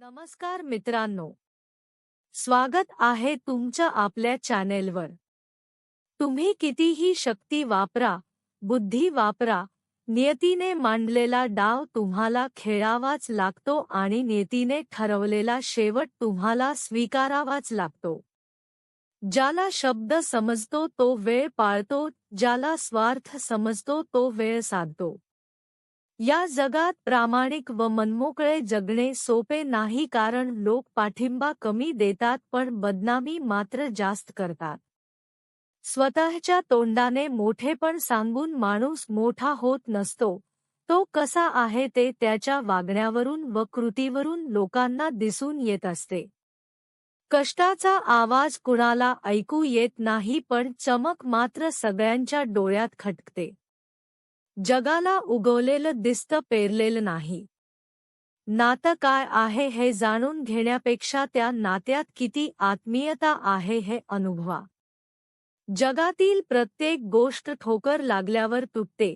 नमस्कार मित्रांनो. स्वागत आहे तुमच्या आपल्या चॅनेलवर. तुम्ही कितीही शक्ती वापरा बुद्धी वापरा नियतीने मांडलेला डाव तुम्हाला खेळावाच लागतो आणि नियतीने ठरवलेला शेवट तुम्हाला स्वीकारावाच लागतो. ज्याला शब्द समजतो तो वेळ पाळतो ज्याला स्वार्थ समजतो तो वेळ साधतो. या जगात प्रामाणिक व मनमोकळे जगणे सोपे नाही कारण लोक पाठिंबा कमी देतात पण बदनामी मात्र जास्त करतात. स्वतःच्या तोंडाने मोठेपण सांगून माणूस मोठा होत नसतो. तो कसा आहे ते त्याच्या वागण्यावरून व कृतीवरून लोकांना दिसून येत असते. कष्टाचा आवाज कुणाला ऐकू येत नाही पण चमक मात्र सगळ्यांच्या डोळ्यात खटकते. जगाला उगवलेलं दिसतं पेरलेलं नाही. नातं काय आहे हे जाणून घेण्यापेक्षा त्या नात्यात किती आत्मीयता आहे हे अनुभवा. जगातील प्रत्येक गोष्ट ठोकर लागल्यावर तुटते,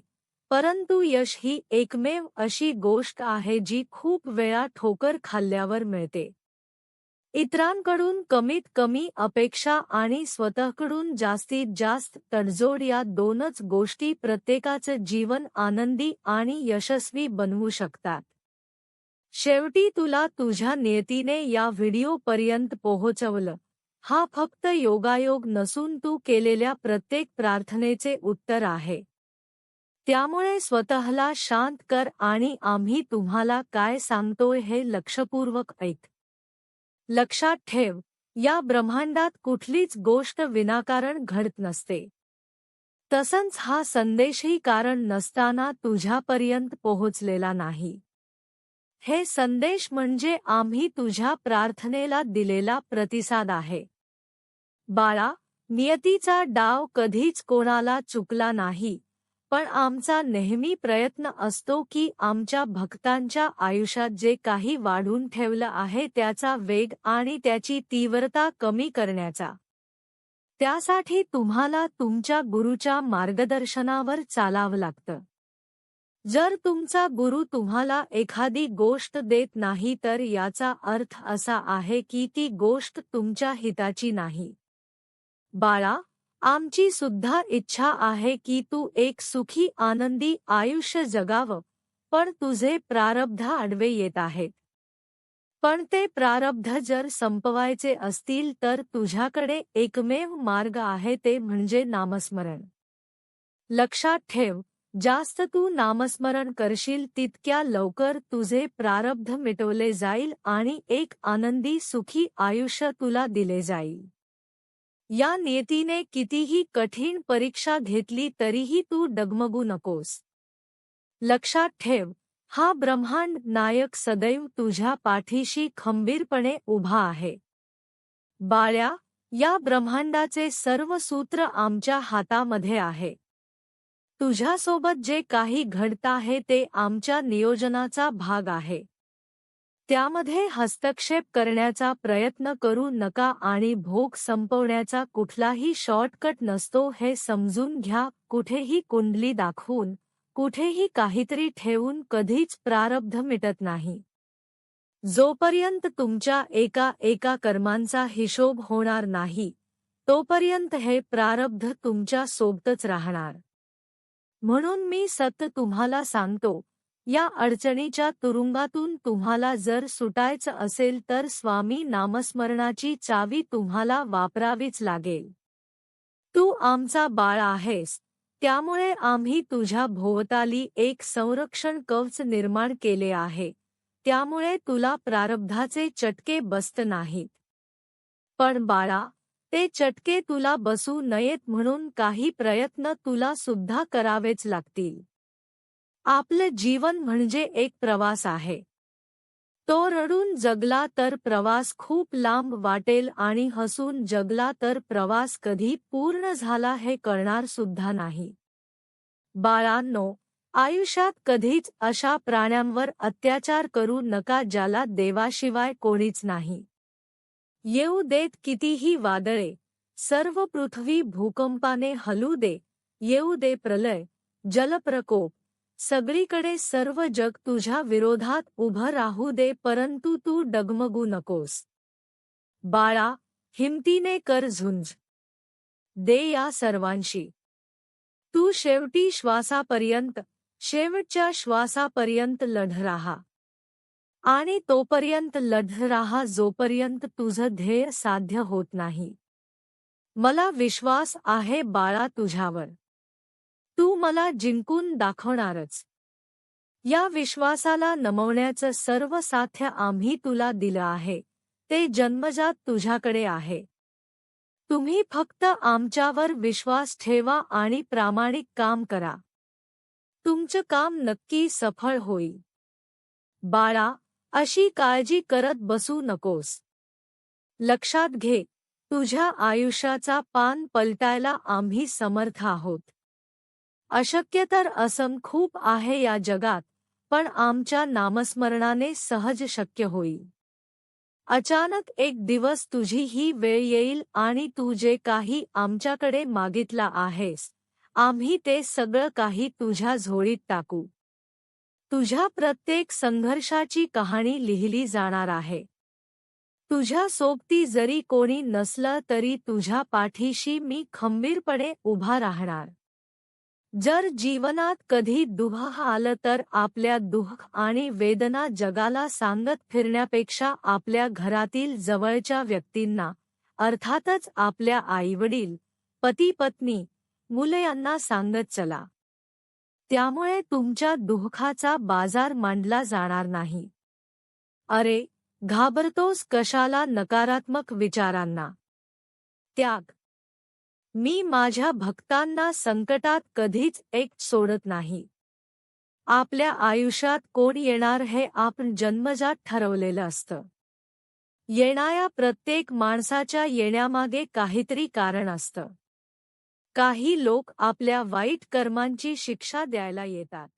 परंतु यश ही एकमेव अशी गोष्ट आहे जी खूप वेळा ठोकर खाल्ल्यावर मिळते. इतरांकडून कमीत कमी अपेक्षा आणि स्वतःकडून जास्तीत जास्त तडजोड या दोनच गोष्टी प्रत्येकाचं जीवन आनंदी आणि यशस्वी बनवू शकतात. शेवटी तुला तुझ्या नियतीने या व्हिडिओपर्यंत पोहोचवलं. हा फक्त योगायोग नसून तू केलेल्या प्रत्येक प्रार्थनेचे उत्तर आहे. त्यामुळे स्वतःला शांत कर आणि आम्ही तुम्हाला काय सांगतोय हे लक्षपूर्वक ऐक. लक्षात ठेव या ब्रह्मांडात कुठलीच गोष्ट विनाकारण घडत नसते. तसंच हा संदेशही कारण नसताना तुझ्यापर्यंत पोहोचलेला नाही. हे संदेश म्हणजे आम्ही तुझ्या प्रार्थनेला दिलेला प्रतिसाद आहे. बाळा नियतीचा डाव कधीच कोणाला चुकला नाही. पण आमचा नेहमी प्रयत्न असतो की आमच्या भक्तांच्या आयुष्यात जे काही वाढून ठेवलं आहे त्याचा वेग आणि त्याची तीव्रता कमी करण्याचा. त्यासाठी तुम्हाला तुमच्या गुरुच्या मार्गदर्शनावर चालावं लागतं. जर तुमचा गुरु तुम्हाला एखादी गोष्ट देत नाही तर याचा अर्थ असा आहे की ती गोष्ट तुमच्या हिताची नाही. बाळा आमची सुद्धा इच्छा आहे की तू एक सुखी आनंदी आयुष्य जगावं पण तुझे प्रारब्ध आडवे येत आहेत. पण ते प्रारब्ध जर संपवायचे असतील तर तुझ्याकडे एकमेव मार्ग आहे ते म्हणजे नामस्मरण. लक्षात ठेव जास्त तू नामस्मरण करशील तितक्या लवकर तुझे प्रारब्ध मिटवले जाईल आणि एक आनंदी सुखी आयुष्य तुला दिले जाईल. या नियतीने कितीही कठीण परीक्षा घेतली तरीही तू डगमगू नकोस. लक्षात ठेव, हा ब्रह्मांड नायक सदैव तुझ्या पाठीशी खंबीरपणे उभा आहे. बाळ्या, या ब्रह्मांडाचे सर्व सूत्र आमच्या हातामध्ये आहे. तुझ्यासोबत जे काही घडत आहे ते आमच्या नियोजनाचा भाग आहे. त्यामध्ये हस्तक्षेप करण्याचा प्रयत्न करू नका आणि भोग संपवण्याचा कुठलाही शॉर्टकट नसतो हे समजून घ्या. कुठेही कुंडली दाखवून कुठेही काहीतरी ठेवून कधीच प्रारब्ध मिटत नाही. जोपर्यंत तुमच्या एका एका कर्मांचा हिशोब होणार नाही तोपर्यंत हे प्रारब्ध तुमच्या सोबतच राहणार. म्हणून मी सत्य तुम्हाला सांगतो या अडचणीच्या तुरुंगातून तुम्हाला जर सुटायचं असेल तर स्वामी नामस्मरणाची चावी तुम्हाला वापरावीच लागेल. तू आमचा बाळ आहेस. त्यामुळे आम्ही तुझ्या भोवताली एक संरक्षण कवच निर्माण केले आहे. त्यामुळे तुला प्रारब्धाचे चटके बसत नाहीत. पण बाळा ते चटके तुला बसू नयेत म्हणून काही प्रयत्न तुला सुद्धा करावेच लागतील. आपलं जीवन म्हणजे एक प्रवास आहे. तो रडून जगला तर प्रवास खूप लांब वाटेल आणि हसून जगला तर प्रवास कधी पूर्ण झाला हे कळणार सुद्धा नाही. बाळांनो आयुष्यात कधीच अशा प्राण्यांवर अत्याचार करू नका ज्याला देवाशिवाय कोणीच नाही. येऊ देत कितीही वादळे सर्व पृथ्वी भूकंपाने हलू दे येऊ दे प्रलय जलप्रकोप सगळीकडे सर्व जग तुझ्या विरोधात उभं राहू दे परंतु तू डगमगू नकोस. बाळा हिमतीने कर झुंज. दे या सर्वांशी. तू शेवटी श्वासापर्यंत शेवटच्या श्वासापर्यंत लढ राहा. आणि तोपर्यंत लढ राहा जोपर्यंत तुझं ध्येय साध्य होत नाही. मला विश्वास आहे बाळा तुझ्यावर. तू मला जिंकून दाखवणारच. या विश्वासाला नमवण्याचं सर्व साध्य आम्ही तुला दिलं आहे. ते जन्मजात तुझ्याकडे आहे. तुम्ही फक्त आमच्यावर विश्वास ठेवा आणि प्रामाणिक काम करा. तुमचं काम नक्की सफळ होईल. बाळा अशी काळजी करत बसू नकोस. लक्षात घे तुझ्या आयुष्याचा पान पलटायला आम्ही समर्थ आहोत. अशक्य तर असम खूप आहे या जगात पण आमच्या नामस्मरणाने सहज शक्य होईल. अचानक एक दिवस तुझी ही वेळ येईल आणि तू जे काही आमच्याकडे मागितला आहेस आम्ही ते सगळं काही तुझ्या झोळीत टाकू. तुझ्या प्रत्येक संघर्षाची कहाणी लिहिली जाणार आहे. तुझ्या सोबती जरी कोणी नसलं तरी तुझ्या पाठीशी मी खंबीरपणे उभा राहणार. जर जीवनात कधी दुःख आलं तर आपल्या दुःख आणि वेदना जगाला सांगत फिरण्यापेक्षा आपल्या घरातील जवळच्या व्यक्तींना अर्थातच आपल्या आईवडील पती पत्नी मुले यांना सांगत चला. त्यामुळे तुमच्या दुःखाचा बाजार मांडला जाणार नाही. अरे घाबरतोस कशाला नकारात्मक विचारांना? त्याग मी माझ्या भक्तांना संकटात कधीच एक सोडत नाही. आपल्या आयुष्यात कोण येणार हे आपण जन्मजात ठरवलेलं असतं. येणाऱ्या प्रत्येक माणसाच्या येण्यामागे काहीतरी कारण असतं. काही लोक आपल्या वाईट कर्मांची शिक्षा द्यायला येतात.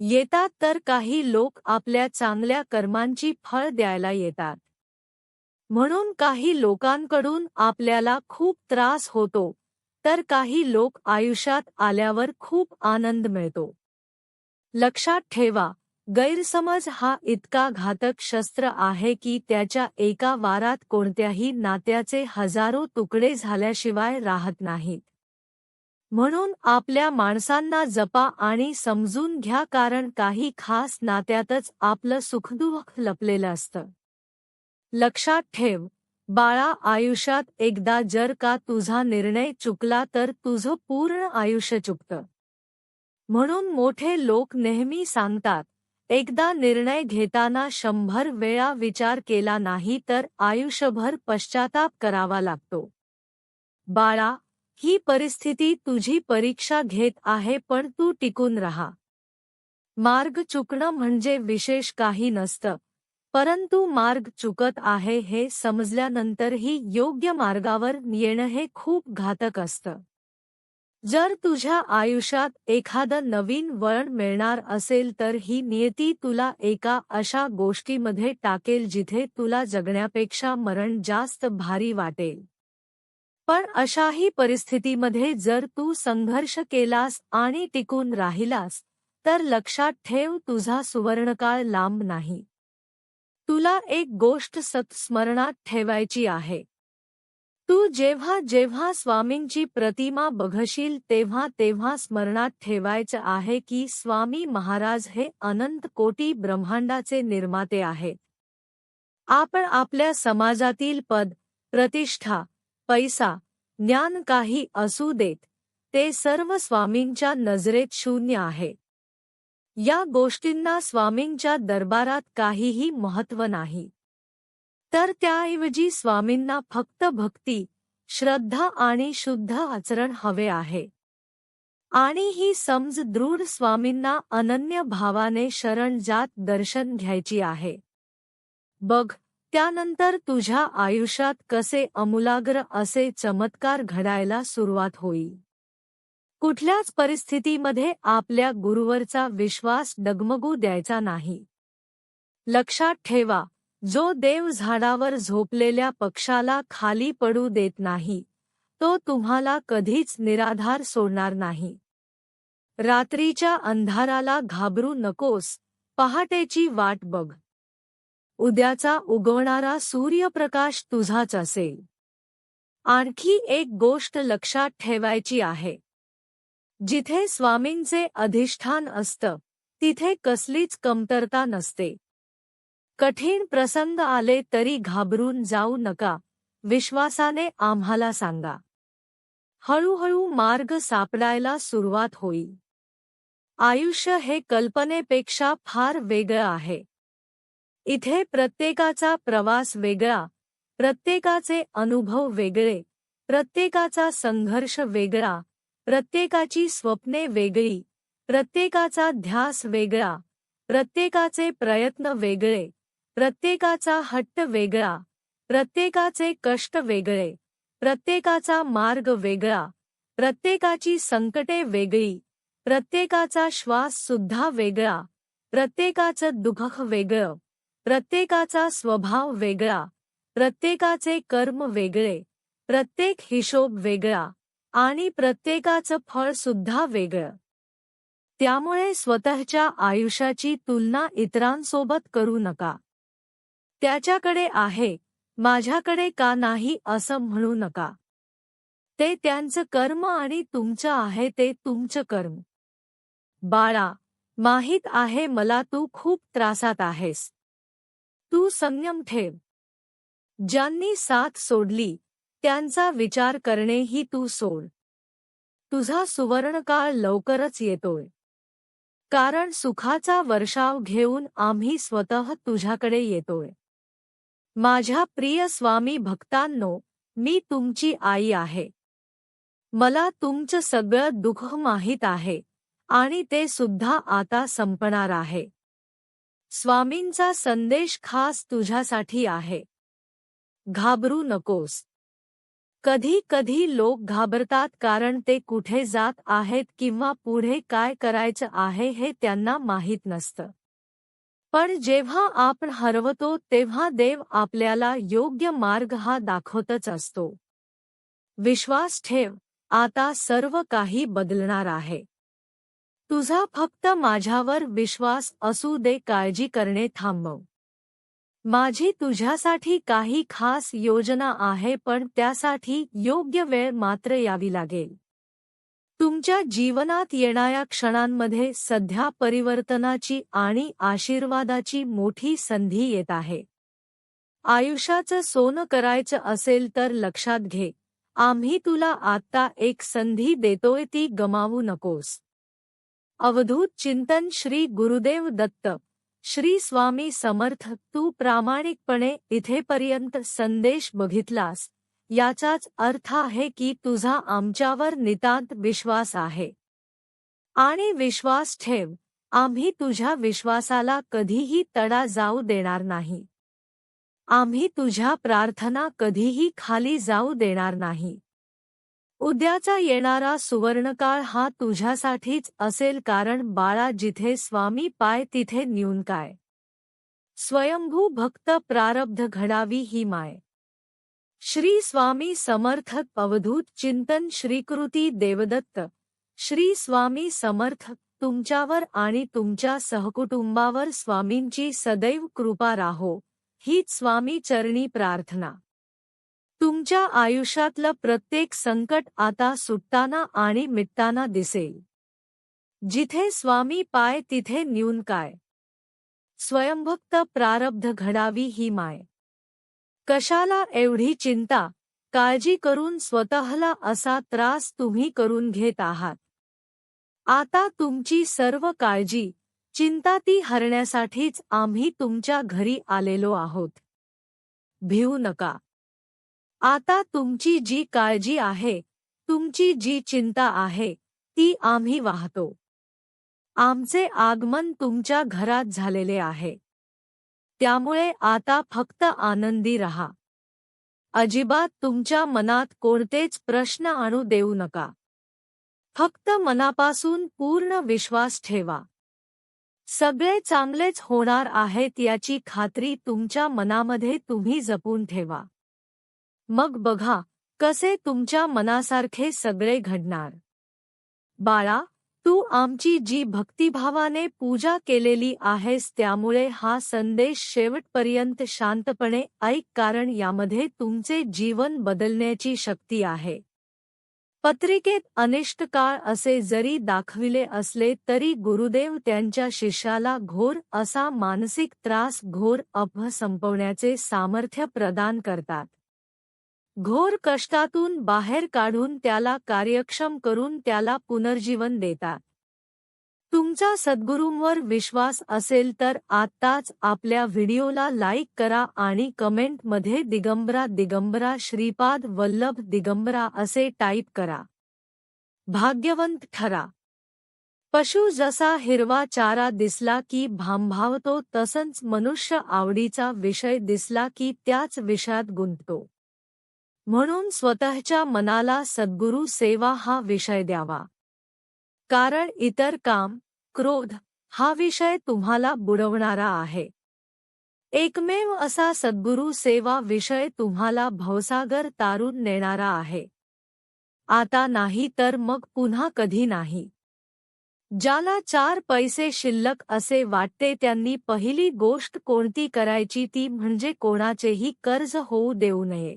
येतात तर काही लोक आपल्या चांगल्या कर्मांची फळ द्यायला येतात. म्हणून काही लोकांकडून आपल्याला खूप त्रास होतो तर काही लोक आयुष्यात आल्यावर खूप आनंद मिळतो. लक्षात ठेवा गैरसमज हा इतका घातक शस्त्र आहे की त्याच्या एका वारात कोणत्याही नात्याचे हजारो तुकडे झाल्याशिवाय राहत नाहीत. म्हणून आपल्या माणसांना जपा आणि समजून घ्या कारण काही खास नात्यातच आपलं सुखदुःख लपलेलं असतं. लक्षात ठेव बाळा आयुष्यात एकदा जर का तुझा निर्णय चुकला तर तुझं पूर्ण आयुष्य चुकतं. म्हणून मोठे लोक नेहमी सांगतात एकदा निर्णय घेताना शंभर वेळा विचार केला नाही तर आयुष्यभर पश्चाताप करावा लागतो. बाळा ही परिस्थिती तुझी परीक्षा घेत आहे पण तू टिकून राहा. मार्ग चुकणं म्हणजे विशेष काही नसतं. परंतु मार्ग चुकत आहे हे समजल्यानंतरही योग्य मार्गावर येणं हे खूप घातक असतं. जर तुझ्या आयुष्यात एखादं नवीन वळण मिळणार असेल तर ही नियती तुला एका अशा गोष्टीमध्ये टाकेल जिथे तुला जगण्यापेक्षा मरण जास्त भारी वाटेल. पण अशाही परिस्थितीमध्ये जर तू संघर्ष केलास आणि टिकून राहिलास तर लक्षात ठेव तुझा सुवर्णकाळ लांब नाही. तुला एक गोष्ट सत्स्मरणात ठेवायची आहे. तू जेव्हा जेव्हा स्वामींची प्रतिमा बघशील तेव्हा तेव्हा स्मरणात ठेवायचं आहे की स्वामी महाराज हे अनंत कोटी ब्रह्मांडाचे निर्माते आहेत. आपण आपल्या समाजातील पद प्रतिष्ठा पैसा ज्ञान काही असू देत ते सर्व स्वामींच्या नजरेत शून्य आहे. या गोष्टींना स्वामींच्या दरबारात काहीही महत्त्व नाही. तर त्याऐवजी स्वामींना फक्त भक्ती श्रद्धा आणि शुद्ध आचरण हवे आहे. आणि ही समज दृढ स्वामींना अनन्य भावाने शरण जात दर्शन घ्यायची आहे. बघ त्यानंतर तुझ्या आयुष्यात कसे अमूलाग्र असे चमत्कार घडायला सुरुवात होईल. कुठल्याच परिस्थितीमध्ये आपल्या गुरुवरचा विश्वास डगमगू द्यायचा नाही. लक्षात ठेवा जो देव झाडावर झोपलेल्या पक्षाला खाली पडू देत नाही तो तुम्हाला कधीच निराधार सोडणार नाही. रात्रीच्या अंधाराला घाबरू नकोस पहाटेची वाट बघ. उद्याचा उगवणारा सूर्यप्रकाश तुझाच असेल. आणखी एक गोष्ट लक्षात ठेवायची आहे. जिथे स्वामींचे अधिष्ठान असतं तिथे कसलीच कमतरता नसते. कठीण प्रसंग आले तरी घाबरून जाऊ नका विश्वासाने आम्हाला सांगा. हळूहळू मार्ग सापडायला सुरुवात होईल. आयुष्य हे कल्पनेपेक्षा फार वेगळं आहे. इथे प्रत्येकाचा प्रवास वेगळा प्रत्येकाचे अनुभव वेगळे प्रत्येकाचा संघर्ष वेगळा प्रत्येकाची स्वप्ने वेगळी प्रत्येकाचा ध्यास वेगळा प्रत्येकाचे प्रयत्न वेगळे प्रत्येकाचा हट्ट वेगळा प्रत्येकाचे कष्ट वेगळे प्रत्येकाचा मार्ग वेगळा प्रत्येकाची संकटे वेगळी प्रत्येकाचा श्वास सुद्धा वेगळा प्रत्येकाचं दुःख वेगळं प्रत्येकाचा स्वभाव वेगळा प्रत्येकाचे कर्म वेगळे प्रत्येक हिशोब वेगळा. आणि प्रत्येकाचं फळ सुद्धा वेगळं. त्यामुळे स्वतःच्या आयुष्याची तुलना इतरांसोबत करू नका. त्याच्याकडे आहे माझ्याकडे का नाही असं म्हणू नका. ते त्यांचं कर्म आणि तुमचं आहे ते तुमचं कर्म. बाळा माहीत आहे मला तू खूप त्रासात आहेस. तू संयम ठेव. ज्यांनी साथ सोडली त्यांचा विचार करणेही तू सोड. तुझा सुवर्णकाळ लवकरच येतोय. कारण सुखाचा वर्षाव घेऊन आम्ही स्वतः तुझ्याकडे येतोय. माझ्या प्रिय स्वामी भक्तांनो मी तुमची आई आहे. मला तुमचं सगळं दुःख माहीत आहे आणि ते सुद्धा आता संपणार आहे. स्वामींचा संदेश खास तुझ्यासाठी आहे. घाबरू नकोस. कधी कधी लोक घाबरतात कारण ते कुठे जात आहेत किंवा पुढे काय करायचं आहे हे त्यांना माहीत नसतं. पण जेव्हा आपण हरवतो तेव्हा देव आपल्याला योग्य मार्ग हा दाखवतच असतो. विश्वास ठेव आता सर्व काही बदलणार आहे. तुझा फक्त माझ्यावर विश्वास असू दे काळजी करणे थांबव. माझी तुझ्यासाठी काही खास योजना आहे पण त्यासाठी योग्य वेळ मात्र यावी लागेल. तुमच्या जीवनात येणाऱ्या क्षणांमध्ये सध्या परिवर्तनाची आणि आशीर्वादाची मोठी संधी येत आहे. आयुष्याचं सोनं करायचं असेल तर लक्षात घे. आम्ही तुला आत्ता एक संधी देतोय ती गमावू नकोस. अवधूत चिंतन श्री गुरुदेव दत्त. श्री स्वामी समर्थ तू प्रामाणिकपणे इथेपर्यंत संदेश बघितलास. याचाच अर्थ आहे की तुझा आमच्यावर नितांत विश्वास आहे. आणि विश्वास ठेव आम्ही तुझ्या विश्वासाला कधीही तडा जाऊ देणार नाही. आम्ही तुझ्या प्रार्थना कधीही खाली जाऊ देणार नाही. उद्याचा येणारा सुवर्णकाळ हा तुझ्यासाठीच असेल कारण बाळा जिथे स्वामी पाय तिथे न्यून काय. स्वयंभू भक्त प्रारब्ध घडावी ही माय. श्री स्वामी समर्थ अवधूत चिंतन श्रीकृती देवदत्त. श्री स्वामी समर्थ तुमच्यावर आणि तुमच्या सहकुटुंबावर स्वामींची सदैव कृपा राहो. हीच स्वामी चरणी प्रार्थना. तुमच्या आयुष्यातलं प्रत्येक संकट आता सुटताना आणि मिटताना दिसेल. जिथे स्वामी पाय तिथे न्यून काय. स्वयंभक्त प्रारब्ध घडावी ही माय. कशाला एवढी चिंता काळजी करून स्वतःला असा त्रास तुम्ही करून घेत आहात. आता तुमची सर्व काळजी चिंता ती हरण्यासाठीच आम्ही तुमच्या घरी आलेलो आहोत. भिवू नका. आता तुमची जी काळजी आहे तुमची जी चिंता आहे ती आम्ही वाहतो. आमचे आगमन तुमच्या घरात झालेले आहे. त्यामुळे आता फक्त आनंदी रहा. अजिबात तुमच्या मनात कोणतेच प्रश्न आणू देऊ नका. फक्त मनापासून पूर्ण विश्वास ठेवा. सगळे चांगलेच होणार आहेत याची खात्री तुमच्या मनामध्ये तुम्ही जपून ठेवा. मग बघा कसे तुमच्या मनासारखे सगळे घडणार. बाळा तू आमची जी भक्तिभावाने पूजा केलेली आहेस त्यामुळे हा संदेश शेवटपर्यंत शांतपणे ऐक कारण यामध्ये तुमचे जीवन बदलण्याची शक्ती आहे. पत्रिकेत अनिष्ट काळ असे जरी दाखविले असले तरी गुरुदेव त्यांच्या शिष्याला घोर असा मानसिक त्रास घोर अभ संपवण्याचे सामर्थ्य प्रदान करतात. घोर कष्टातून बाहेर काढून त्याला कार्यक्षम करून त्याला पुनर्जीवन देतात तुमचा सद्गुरूंवर विश्वास असेल तर आत्ताच आपल्या व्हिडिओला लाईक करा आणि कमेंटमध्ये दिगंबरा दिगंबरा श्रीपाद वल्लभ दिगंबरा असे टाईप करा. भाग्यवंत ठरा. पशु जसा हिरवा चारा दिसला की भांभावतो तसंच मनुष्य आवडीचा विषय दिसला की त्याच विषयात गुंततो. म्हणून स्वतःच्या मनाला सद्गुरू सेवा हा विषय द्यावा. कारण इतर काम क्रोध हा विषय तुम्हाला बुडवणारा आहे. एकमेव असा सद्गुरू सेवा विषय तुम्हाला भवसागर तारून नेणारा आहे. आता नाही तर मग पुन्हा कधी नाही. ज्याला चार पैसे शिल्लक असे वाटते त्यांनी पहिली गोष्ट कोणती करायची ती म्हणजे कोणाचेही कर्ज होऊ देऊ नये.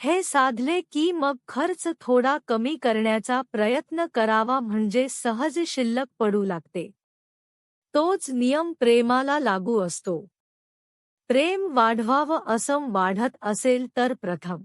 हे साधले की मग खर्च थोडा कमी करण्याचा प्रयत्न करावा म्हणजे सहज शिल्लक पडू लागते. तोच नियम प्रेमाला लागू असतो. प्रेम वाढवावं असं वाढत असेल तर प्रथम.